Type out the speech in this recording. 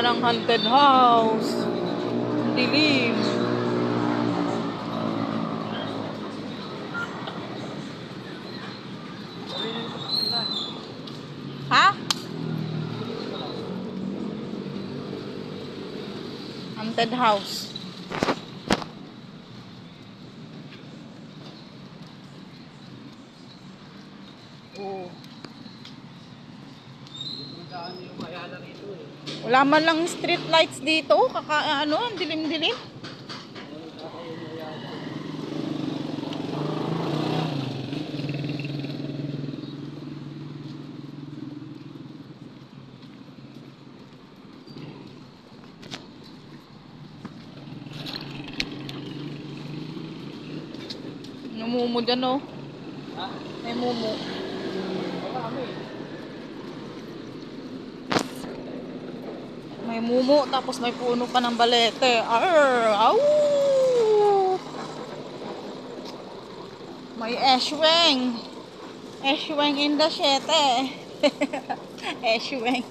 Parang haunted house. Dilim. Ha? Haunted house. Oo. Wala man lang street lights dito. Kaka ano, ang dilim-dilim. Numumo dyan oh. May mumu. May mumu, tapos may puno pa ng balete. Arr! Au! May eshweng. Eshweng in the shete. eshweng.